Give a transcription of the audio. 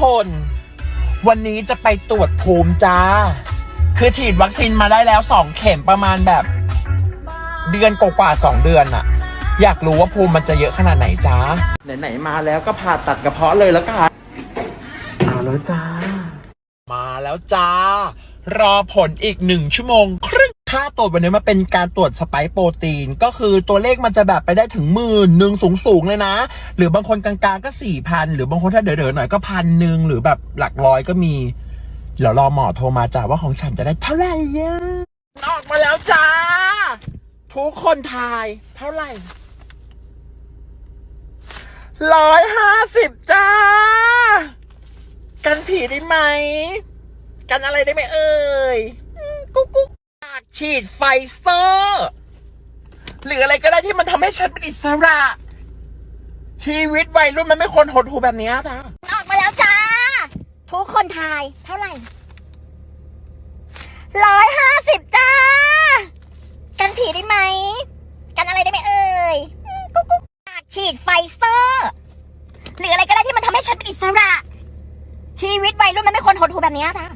คน วันนี้จะไปตรวจภูมิจ้า คือฉีดวัคซีนมาได้แล้วสองเข็มประมาณแบบ เดือนกว่าๆสองเดือนอะอยากรู้ว่าภูมิมันจะเยอะขนาดไหนจ้าไหนๆมาแล้วก็ผ่าตัดกระเพาะเลยแล้วกันมาแล้วจ้า มาแล้วจ้า รอผลอีกหนึ่งชั่วโมงค รึ่งค่าตรวจวันนี้มาเป็นการตรวจสไปโปรตีน ก็คือตัวเลขมันจะแบบไปได้ถึงหมื่นหนึ่งสูงสูงเลยนะ หรือบางคนกลางๆก็สี่พันหรือบางคนถ้าเด๋อๆหน่อยก็พันหนึ่งหรือแบบหลักร้อยก็มีเดี๋ยวรอหมอโทรมาจ้าว่าของฉันจะได้เท่าไหร่อะออกมาแล้วจ้า ทุกคนทาย เท่าไหร่ร้อยห้าสิบจ้า กันผีได้ไหม กันอะไรได้ไหมเอ่ย กุ๊กกุ๊ก ฉีดไฟเซอร์ หรืออะไรก็ได้ที่มันทำให้ฉันเป็นอิสระ ชีวิตวัยรุ่นมันไม่ควรหดหูแบบนี้จ้าออกมาแล้วจ้า ทุกคนทายเท่าไหร่ร้อยห้าสิบจ้า กันผีได้ไหม กันอะไรได้ไหมเอ่ยกุ๊กกุ๊กอยากฉีดไฟเซอร์ หรืออะไรก็ได้ที่มันทำให้ฉันเป็นอิสระ ชีวิตวัยรุ่นมันไม่ควรหดหูแบบนี้จ้า